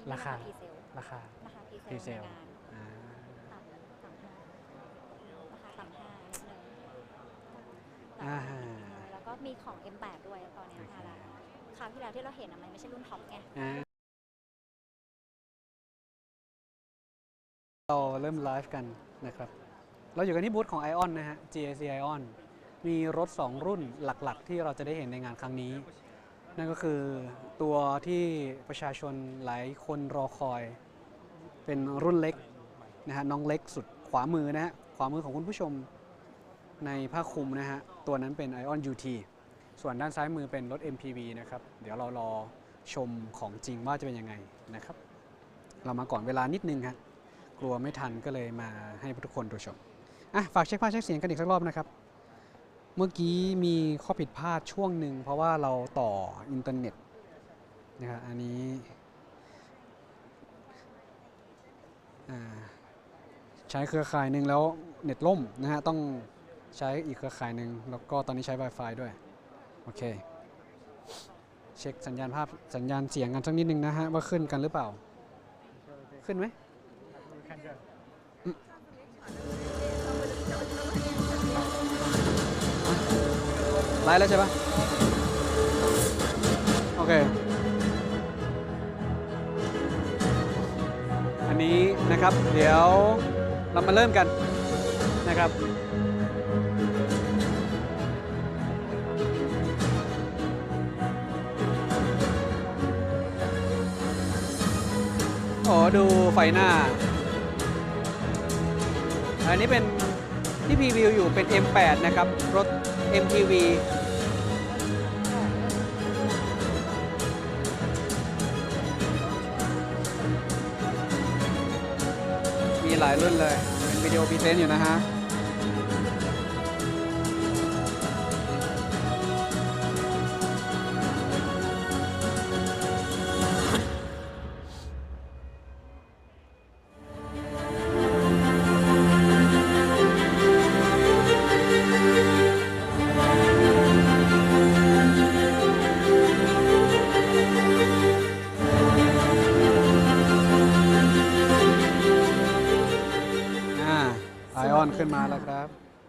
นี้ราคา พรีเซลราคา ราคาพรีเซพรีลเซในลงานอ่าต่ำต่ำห้าราคาต่ำห้านิดนึงอ่าแล้วก็มีของ M8 ด้วยตอนเนี้ยมาแล้วคราวที่แล้วที่เราเห็นอะมันไม่ใช่รุ่นท็อปไง อ่าเราเริ่มไลฟ์กันนะครับ เราอยู่กันที่บูธของ Ion นะฮะ GAC Ion มีรถ 2 รุ่นหลักๆ ที่เราจะได้เห็นในงานครั้งนี้ นั่นก็คือตัวที่ประชาชนหลายคนรอคอย เป็นรุ่นเล็กนะฮะน้องเล็กสุดขวามือนะฮะขวามือของคุณผู้ชมในผ้าคลุมนะฮะตัวนั้นเป็น Ion UT ส่วนด้านซ้ายมือเป็นรถ MPV นะครับ เดี๋ยวเรารอชมของจริงว่าจะเป็นยังไงนะครับ เรามาก่อนเวลานิดนึงครับกลัวไม่ทันก็เลยมาให้ทุกคนดูชมอะฝากเช็คภาพเช็คเสียงกันอีกสักรอบนะครับ เมื่อกี้มีข้อผิดพลาดช่วงหนึ่งเพราะว่าเราต่ออินเทอร์เน็ตนะครับอันนี้ใช้เครือข่ายหนึ่งแล้วเน็ตล่มนะฮะต้องใช้อีกเครือข่ายหนึ่งแล้วก็ตอนนี้ใช้ Wi-Fi ด้วย โอเค เช็คสัญญาณภาพสัญญาณเสียงกันสักนิดนึงนะฮะ ว่าขึ้นกันหรือเปล่า ขึ้นไหม ไลฟ์แล้วใช่ปะโอเค อันนี้นะครับ เดี๋ยวเรามาเริ่มกันนะครับโอ้ดูไฟหน้า อันนี้เป็นที่พรีวิวอยู่เป็น M8 นะครับ รถ MTV มีหลายรุ่นเลย เป็นวิดีโอพรีเซนต์อยู่นะฮะ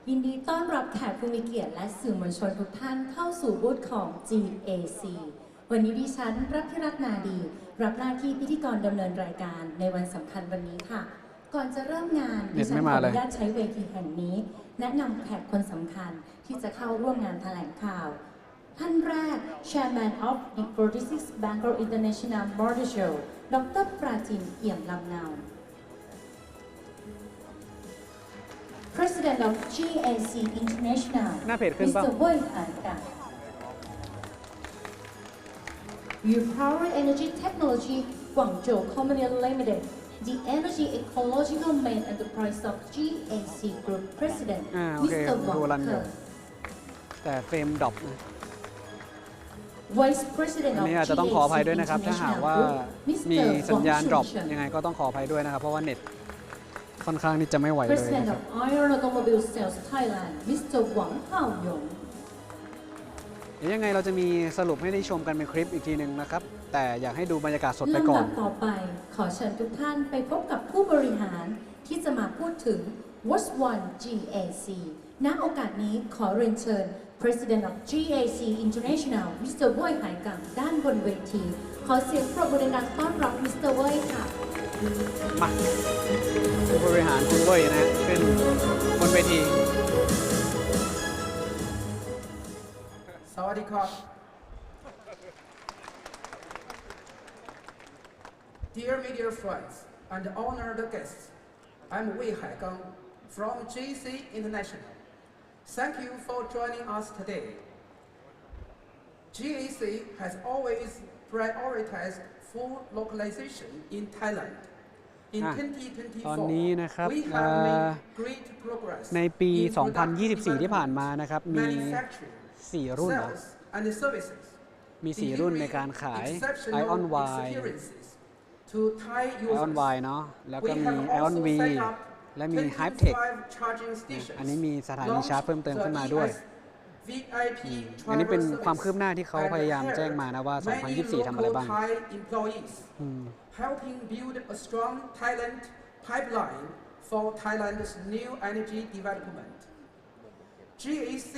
ยินดีต้อนรับแขกผู้มีเกียรติและสื่อมวลชนทุกท่านเข้าสู่บูธของ GAC วันนี้ดิฉันรับพิรัตนาดี รับหน้าที่พิธีกรดำเนินรายการในวันสำคัญวันนี้ค่ะ ก่อนจะเริ่มงานเน็ดิตฉัไม่นขมาออเลย นุญาตใช้เวทีแห่งนี้ แนะนำแขกคนสำคัญที่จะเข้าร่วมงานแถลงข่าว ท่านแรก Chairman of the 46 Bangkok International Motor Show ดรปราจินเอี่ยมลำเนา President of GAC International หน้าเพจขึ้นเปล่า Mr. Wei Haiga Your Power Energy Technology Guangzhou Company Limited the Energy Ecological Main Enterprise of GAC Group President อ่าโอเค Mr. ดู Wang รันอยู่ Ke แต่เฟรมดรอปนะ Vice President อัน of นี้อาจจะต้องขออภัยด้วยนะครับ ถ้าหาก International ว่า Group มี Mr. สัญญาณ Wang ดรอป Shunchen ยังไงก็ต้องขออภัยด้วยนะครับ เพราะว่าเน็ต ค่อนข้างที่จะไม่ไหวเลย President นะครับ of Iron Automobile Sales Thailand Mr. Wang Haoyong เดี๋ยวยังไงเราจะมีสรุปให้ได้ชมกันเป็นคลิปอีกทีหนึ่งนะครับ แต่อยากให้ดูบรรยากาศสดไปก่อนลำดับต่อไป ขอเชิญทุกท่านไปพบกับผู้บริหารที่จะมาพูดถึง What's One GAC ณโอกาสนี้ขอเรียนเชิญ President of GAC International Mr. w o i หายกังด้านบนเวที ขอเสียงปรบมือดังๆต้อนรับ Mr. w o i ค่ะ มาผู้บริหารคุณเว้ยนะฮะขึ้นบนเวที Sawadee krap. Dear media friends and honored guests, I'm Wei Haigang from GC International. Thank you for joining us today. GAC has always prioritized full localization in Thailand. In อะ 2024, ตอนนี้นะครับ we เอ่ have อ made great progress ในปี in product 2024 ที่ผ่านมานะครับ มี manufacturing, 4 รุ่นเหรอ sales and services. มี 4 รุ่นในการขาย Ion Y Ion Y เนาะแล้วก็มี Ion V และมี Hype Tech อันนี้มีสถานีชาร์จเพิ่มเติมขึ้นมาด้วย VIP อันนี้เป็น travel ความคืบ service หน้าที่เขาพยายามแจ้งมานะว่า and hired 2024 ทำอะไร many บ้าง local Thai employees อืม helping build a strong talent pipeline for Thailand's new energy development. GAC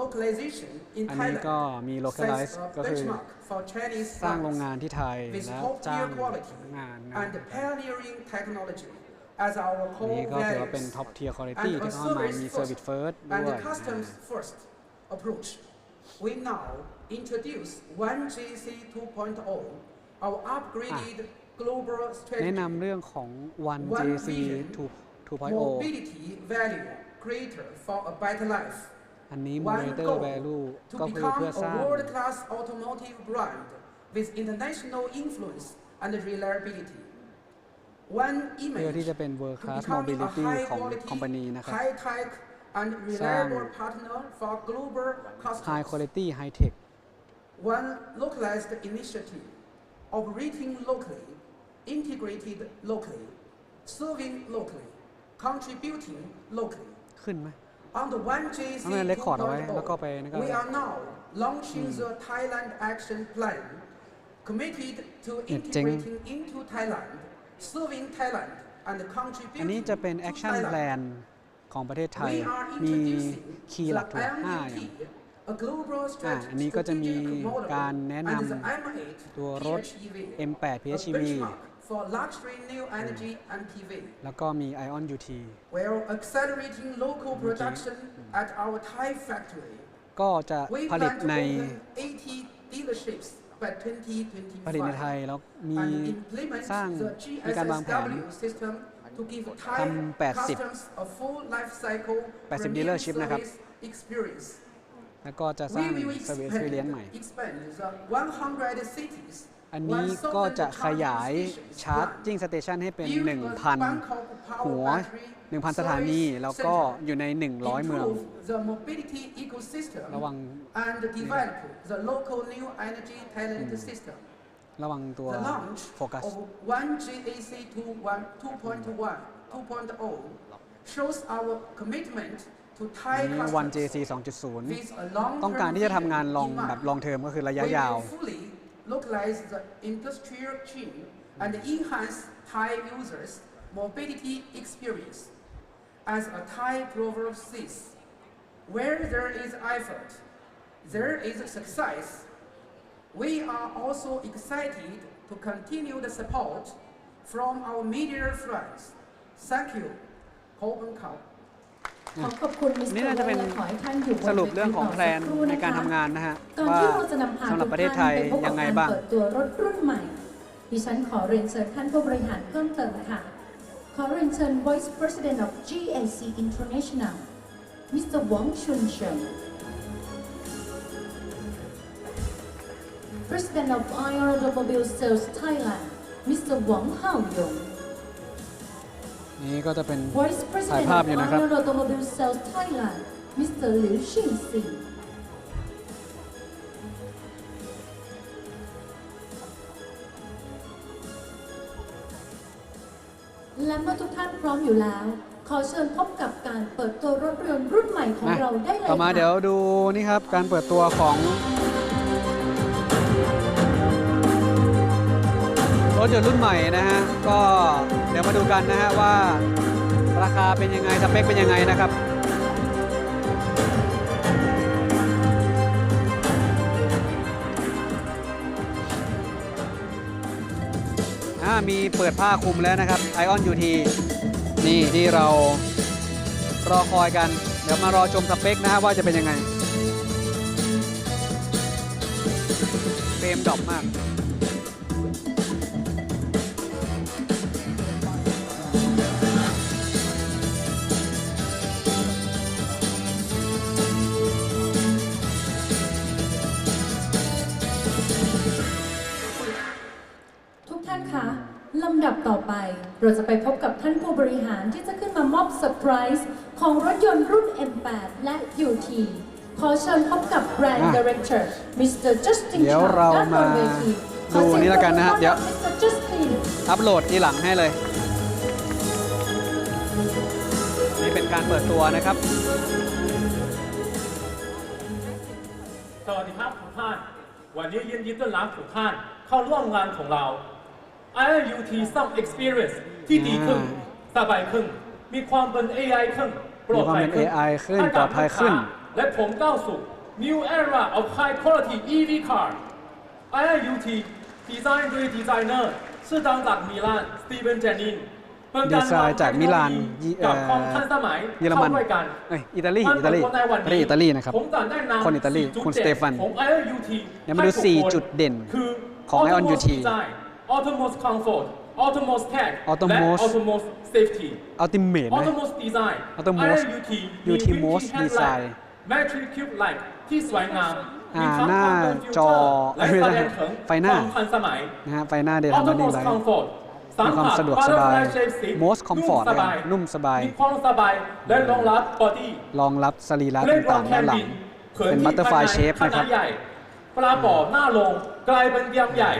localization in อันนี้ก็ Thailand มี sets localize a ก็คือ benchmark for Chinese สร้างโรง firms งานที่ไทย with และ top จ้าง tier quality งานนะ and pioneering technology as our อั น core นี้ก็ถือว่าเป็น values ท็อปเทียร์คุณภาพ and ที่ a เข้ามา service มี first Service First ด้ and วย a customs first approach. We now introduce One GC 2.0, our upgraded global แนะ strategy. นำเรื่องของ One One JC vision 2 2.0 Mobility value creator for a better life. อันนี้ One Motor goal Value to ก็คือ become เพื่อสร้าง a world-class automotive brand with international influence and reliability. One เพื่อ image ที่จะเป็น World to Class become a Mobility high ของ quality, คอมพานีนะครับ high tech and reliable partner for global High customers. Quality High Tech One localized initiative, operating locally, integrated locally, serving locally, contributing locally. ขึ้นไหม On the one JC เอาไว้ record เอาไว้แล้วก็ไปนั่นก็ 2.0, we are now launching the Thailand Action Plan, committed to เนี่ยเจ๋ง integrating into Thailand, serving Thailand, and อัน contributing นี้จะเป็น to Action Thailand. Plan ของประเทศไทย We are มี introducing คีย์หลัก the ถูก5อย่าง MUP, a global อะ strategy อันนี้ก็จะมี strategic model การแนะน and the ำ M8 ตัวรถ PHEV, M8 a PHEV benchmark for luxury new energy and PV, แล้วก็มี Ion UT while accelerating local production at our Thai factory. ก็จะ We ผลิต plan to ใน open 80 dealerships by 2025. ผลิตในไทยแล้วมี and implement สร้าง the มีการวางแผน GSSW system to give Thai ทำ80 customs a full life cycle 80 premium dealership นะครับ service experience. แล้วก็จะสร้าง We will Service expand, Experience ใหม่ expand the 100 cities อันนี้ก็จะขยายชาร์จจิ้งสเตชันให้เป็น 1,000 หัว 1,000 สถานี แล้วก็อยู่ใน 100 เมือง the mobility ecosystem ระวัง and develop the local new energy talent system. ระวังตัว The launch โฟกัส of One GAC 2.1 2.0 shows our commitment to Thai นี้ customers One JC 2.0 with a long-term ต้องการที่จะทำงานลอง vision in แบบ mind. ลองเทอมก็คือระยะ We ยาว will fully localize the industrial chain and enhance Thai users' mobility experience. As a Thai proverb says, where there is effort, there is success. We are also excited to continue the support from our media friends. Thank you. Copenhagen. ขอขอบคุณมิสเตอนี่ร์น่าจะเป็นและขอให้ท่านอยู่บนสรุปเรื่องของวแพลนทีต่สักครู่ในการะคะทำงานนะฮะก่อนว่าที่เราจะนำพาสำหรับประเทศไทยทุกท่านปพบยังไงกับบ้างกรเปิดตัวรถรุ่นใหม่ ดิฉันขอเรียนเชิญท่านผู้บริหารเพิ่มเติมค่ะ ขอเรียนเชิญ Vice President of GAC International Mr. Wang Chunsheng President of IR Automobile Sales Thailand Mr. Wang Haoyong นี่ก็จะเป็น Vice ถ่าย President ภาพ of อยู่นะครับ IR Automobile Sales Thailand Mr. Liu Xinxi และเมื่อทุกท่านพร้อมอยู่แล้ว ขอเชิญพบกับการเปิดตัวรถยนต์รุ่นใหม่ของนะเราได้เลยต่อมาค่ะเดี๋ยวดูนี่ครับ การเปิดตัวของ รถยนต์รุ่นใหม่นะฮะ ก็เดี๋ยวมาดูกันนะฮะว่าราคาเป็นยังไง สเปคเป็นยังไงนะครับมีเปิดผ้าคลุมแล้วนะครับ Ion UT นี่ที่เรารอคอยกัน เดี๋ยวมารอชมสเปคนะฮะว่าจะเป็นยังไงเฟรมดรอปมาก เราจะไปพบกับท่านผู้บริหารที่จะขึ้นมามอบเซอร์ไพรส์ของรถยนต์รุ่น M8 และ UT ขอเชิญพบกับ Brand อะ Director Mr. Justin เดี๋ยว Chow เราด้านบนเวทีมาดูนี่แล้วกันนะฮะขอสีเดี๋งยวปรบมือต้อนรับ Mr. Justin อัปโหลดทีหลังให้เลย นี่เป็นการเปิดตัวนะครับ สวัสดีครับทุกท่าน วันนี้ยินดีต้อนรับทุกท่านเข้าร่วมงานของเรา IUT Some Experience ที่ดีขึ้น สบายขึ้น มีความเป็น AI ขึ้นปลอดภัยขึ้นมีความเป็น AI ขึ้นให้กับปลอดภัยขึ้นลูกค้าและผมก้าวสู่ New Era of High Quality EV Car IUT ดีไซน์โดยดีไซเนอร์ชื่อดังจากมิลานสตีเวนเจนินเป็นดีการไซน์จากมิลานยี่กับเอ่อความทันสมัยเยอรมันเข้าด้วยกันเอ้ยอิตาลีท่นอิตาลีเป็นคนในวันประเทศอิตาลีนะครับผมจะแนะนำคนอิตาลี4คุณจุดสเตฟานของ IOUT เดี๋ยวมาดูสี่จุดเด่นคือของ Ion UT Autonomous Comfort Autonomous Tech และ Autonomous Autonomous Safety อัลติเมทนะ Autonomous Design Autonomous IOUT Ultimos Design Matrix Cube Light ที่สวยงามอ่ามีทั้งหน้าความเป็นจอและแสดงถึงไฟหน้าความทันสมัยนะฮะไฟหน้าเดย์ทัมเบอร์นิ่ง Autonomous ไลท์ Comfort มีความสะดวกสบาย Butterfly Shape Seat Most Comfort นุ่มสบายนุ่มสบาย มีความสบายและรองรับบอดี้รองรับสรีระเล่นรอต่างงๆแคด้านนหลับิงนเป็น butterfly shape ขนะครันาบดใหญ่ปลาบ่อหน้าลงกลายเป็นเตียงใหญ่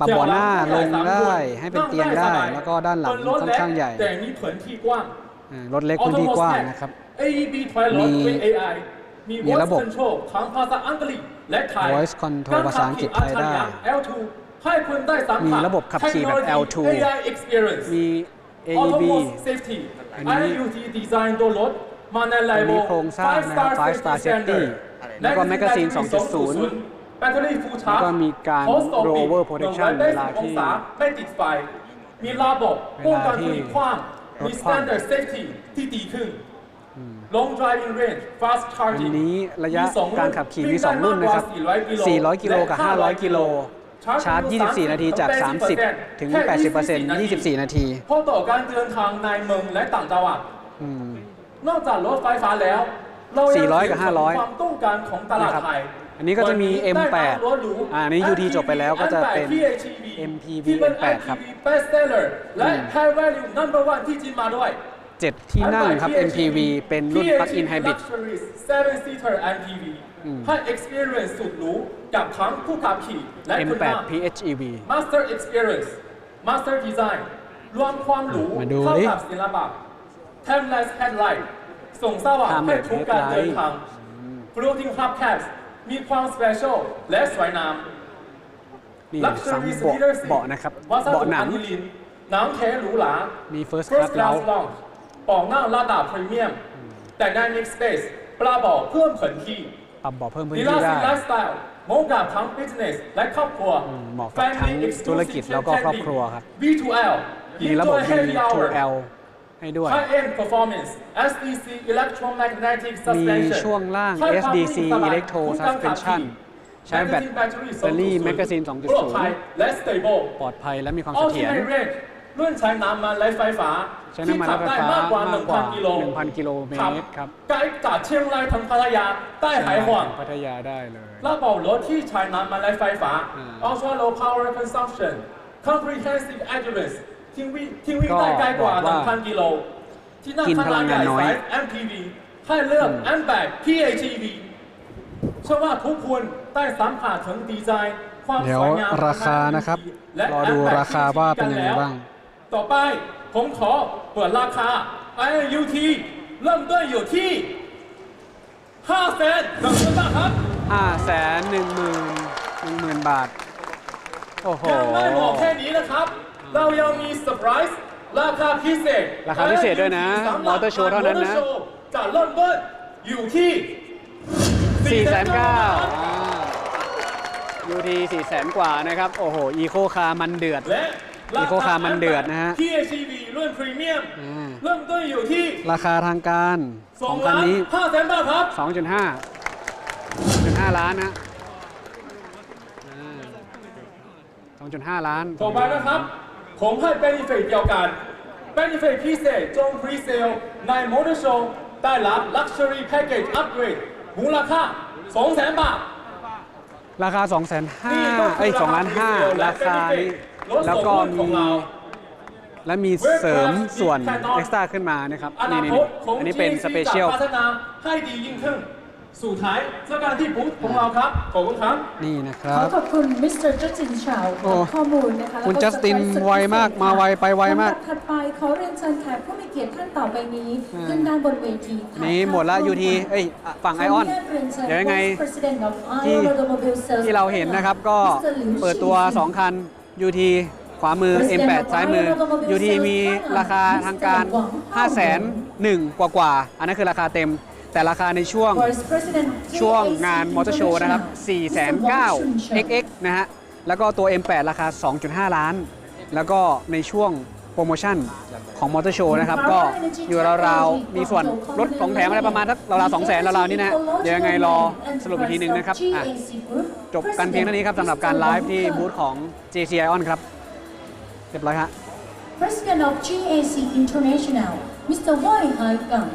ปรับเบาะหน้าลงได้แถวหลังให้เป็นเตียงได้นั่สบายแล้วก็ด้านหลังเป็นรถค่อนข้างใหญ่แต่มีพื้นที่กว้างอ่ารถเล็กพื้นที่กว้างนะครับ AEB Toilet มี with AI มีมี voice ระบบ control ทั้งภาษาอังกฤษและไทย Voice control ภาษาอังกฤษไทยได้การขับขี่อัจฉริยะ L2 ให้คุณได้สัมผัสมีระบบขับขี่แบบ Technology L2 AI experience มี AEB Autonomous Safety อันนี้ IUT Design ตัวรถมาในไลอันโบนี้โครงสร้างนะครับ Five Star Safety แล้วก็ Magazine 2.0 แบตเตอรี่ฟูลชาร์จแล้วก็มีการ Rover Protection เวลาที่องศาไม่ติดไฟ มีระบบป้องกันพลิกคว้างรมีถคว่ำ standard safety ที่ดีขึ้น long driving range fast อัน charging นี้ระยะมีสองการขับขี่มีวิ่งได้2รุ่นนะครับมากกว่า400 400 กิโลกับ 500 กิโล ชาร์จ 24 นาทีจาก 30 ถึง 80% 24 นาทีเพราะต่อการเดินทางในเมืองและต่างจังหวัดอืมนอกจากรถไฟฟ้าแล้ว เรายัง400กับเห็น500ความต้องการของตลาดไทย อันนี้ก็จะมีวันนี้ M8 ได้ทั้งรถหรูอ่าอันนี้ UT จบไปแล้วก็จะเป็น PHEV MPV ที่เป็น M8 ครับ MPV best seller และอืม high value number one ที่จีนมาด้วย7ที่นั่งครับ MPV เป็นรุ่น Plug-in Hybrid Luxury seven seater MPV อืมให้ experience สุดหรูกับทั้งผู้ขับขี่และคุณ M8 นั่ง PHEV Master Experience Master Design รวมความหรูมาดูเข้าดิกับศิลปะ Timeless Headlight ส่งสว่างให้ Timeless ทุกการเดิน Headlight ทาง Floating Hubcaps มีความ special และสวยงามนี่ซ้ำ Luxury เบาะ Speeder Seat เบาะนะครับวัสดุเบาะหนังอัญลินหนังแท้หรูหรามี First First Class แล้ว Class Lounge ปองนั่งระดับพรีเมียม Dynamic Space ปลาบ่อเพิ่มพื้นที่ปรับเบาะเพิ่มพื้นดีที่ลาได้ซีไลฟ์สไตล์เหมาะกับทั้ง business และครอบครัวอืมเหมาะกับทั้ง Family exclusive ธุรกิจแล้วก็ครอบครัวครับ V2L มีระบบ Enjoy happy hour V2L ให้ด้วย High end performance SDC electromagnetic มี suspension ช่วงล่างให้ SDC ความ Electro ทุกการขับขี่ Suspension ใช้แบต Magazine battery แบตเตอรี่2.0 Magazine 2.0ปลอดภัยและ stable ปลอดภัยและมีความเสถียร Ultimate range รุ่นใช้น้ำมันและไฟฟ้าใช้น้ำมันและไฟฟ้าที่ขับได้มากกว่ามากกว่า 1,000 กิโล1,000 กิโลเมตรครับไกลจากเชียงรายถึงพัทยาใต้หายห่วงพัทยาได้เลยระบบรถที่ใช้น้ำมันและไฟฟ้าอ่า Ultra low power consumption comprehensive endurance ที่วิ่งที่วิ่งก็ได้ไกลกว่าบอกว่า1,000กิโล ที่นั่งกินขพลันาดงใหงานญ่น้อยไซส์ MPV ให้เลือก M8 PHEV เชื่อว่าทุกคนได้สัมผัสถึงดีไซน์ความเดี๋ยสววยงามราคานะครับและ รอดู M8 ราคาว่าเป็นยังไงแล้วบ้าง ต่อไปผมขอเปิดราคา IUT เริ่มต้นอยู่ที่5แสนหนึ่งหมื่นบาทครับ ห้าแสนหนึ่งหมื่นหนึ่งหมื่นบาท โอ้โห ยังไม่หมดแค่นี้นะครับ เรายังมีเซอร์ไพรส์ราคาพิเศษราคาพิเศษด้วยนะสำหมรัอบเตอร์โชว์เท่านั้นนะมอตอร์โชว์จะเริ่มต้นอยู่ที่สี่แสนเก้า490,000ยูทีสี่แสนกว่านะครับ โอ้โห อีโคคาร์มันเดือด และอีโคคาร์มันเดือดนะฮะ PHEV รุ่นพรีเมียมอ่าเริ่มต้นอยู่ที่ ราคาทางการข2องคัล้านนนี้5แสนบาทครับ 2.5 2.5 ล้านนะอ่า2.5 ล้านต่อไปนะครับ ผมให้ benefit เดียวกัน benefit พิเศษจง pre-sale ใน Motor Show ได้รับ luxury package upgrade มูลค่า 200,000 บาท ราคา 2 5 0 0 0เอ้ย2ล้าน5ราคานี้แล้วก็มีและมีเสริมส่วนเอ็กซ์ตร้าขึ้นมานะครับอนี่นานี่คตของอันนี้เป็น GAC สเปเชียลจะพัฒนาให้ดียิ่งขึ้น สู่ท้ายเจอกันที่บูธของเราครับ ขอบคุณครับ นี่นะคขรัอบ ขอบคุณมิสเตอร์จัสตินชาวโอ้ข้อมูลนะคะคุณแล้วก็จัสตินเซอร์พรส์สุดไวมากพิเศษมาไวไปไวมากลำดับถัดไปขอเรียนเชิญแขกผู้มีเกียรติท่านต่อไปนี้อืมขึ้นด้านบนเวทีถ่ายนี่หมดละภาพร่ว UT กันเอ้ยอะฝั่งไอออน ขญาตรีนชิญ เดี๋ยวยังไง Vice President of ที่ Ion Automobile Sales ที่เราเห็นนะครับก็ Mr. Liu เปิดตัว Xinjing 2คัน UT ขวามือ M8 ซ้ายมือ UT มีราคาทางการ 5 0 0 0 0 0 กว่ากว่าๆอันนั้นคือราคาเต็ม แต่ราคาในช่วง Vice President ช่วงงาน JAC มอเตอร์โชว์นะครับ International 4 9 0 0 XX นะฮะ แล้วก็ตัว M8 ราคา 2.5 ล้าน แล้วก็ในช่วงโปรโมชั่นของมอเตอร์โชว์นะครับ ก็อยู่ราวๆ มีส่วนลดของแถมอะไรประมาณทักราวๆ2แสนราวๆ นี่นะฮะเดี๋ยวยังไงรอสรุปอีกทีหนึ่งนะครับอะจบกันเพียงเท่านี้ครับสำหรับการไลฟ์ที่บูธของ JC Ion ครับเรียบร้อยฮะ President of GAC International Mr. Wai Hai Gang